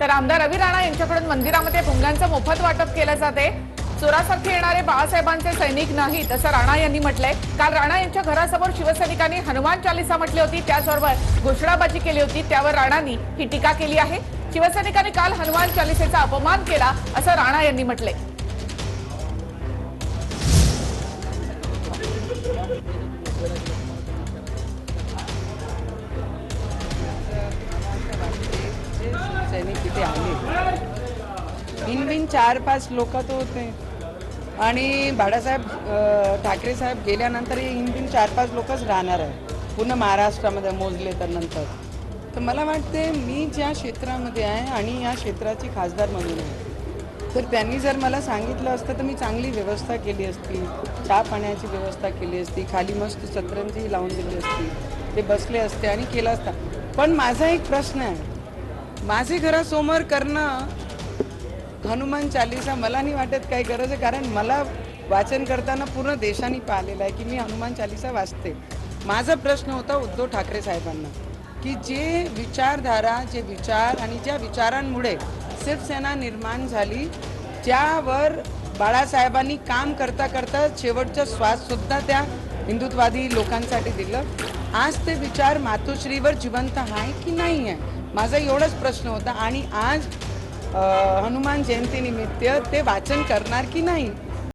तर आमदार रवी राणा यांच्याकडून मंदिरामध्ये भुंग्यांचं मोफत वाटप केलं जाते. चोरासाठी येणारे बाळासाहेबांचे सैनिक नाहीत असं राणा यांनी म्हटलंय. काल राणा यांच्या घरासमोर शिवसैनिकांनी हनुमान चालिसा म्हटली होती. त्याचबरोबर घोषणाबाजी केली होती. त्यावर राणांनी ही टीका केली आहे. शिवसैनिकांनी काल हनुमान चालिसेचा अपमान केला असं राणा यांनी म्हटलंय. त्यांनी तिथे आले. इन चार पाच लोक तो होते. आणि बाळासाहेब ठाकरे साहेब गेल्यानंतर इन बिन चार पाच लोकच राहणार आहे. पूर्ण महाराष्ट्रामध्ये मोजले तर नंतर. तर मला वाटते मी ज्या क्षेत्रामध्ये आहे आणि या क्षेत्राची खासदार म्हणून आहे तर त्यांनी जर मला सांगितलं असतं तर मी चांगली व्यवस्था केली असती. चहा पाण्याची व्यवस्था केली असती. खाली मस्त सतरंजी लावून दिली असती. ते बसले असते आणि केलं असता. पण माझा एक प्रश्न आहे माझे घरासमोर करणं हनुमान चालिसा मला नाही वाटत काही गरज आहे. कारण मला वाचन करताना पूर्ण देशाने पाहिलेलं आहे की मी हनुमान चालिसा वाचते. माझा प्रश्न होता उद्धव ठाकरे साहेबांना की जे विचारधारा जे विचार आणि ज्या विचारांमुळे शिवसेना निर्माण झाली ज्यावर बाळासाहेबांनी काम करता करता शेवटचा श्वाससुद्धा त्या हिंदुत्ववादी लोकांसाठी दिलं. आज ते विचार मातोश्रीवर जिवंत आहे की नाही आहे? माझा एवढाच प्रश्न होता. आणि आज हनुमान जयंतीनिमित्त ते वाचन करणार की नाही?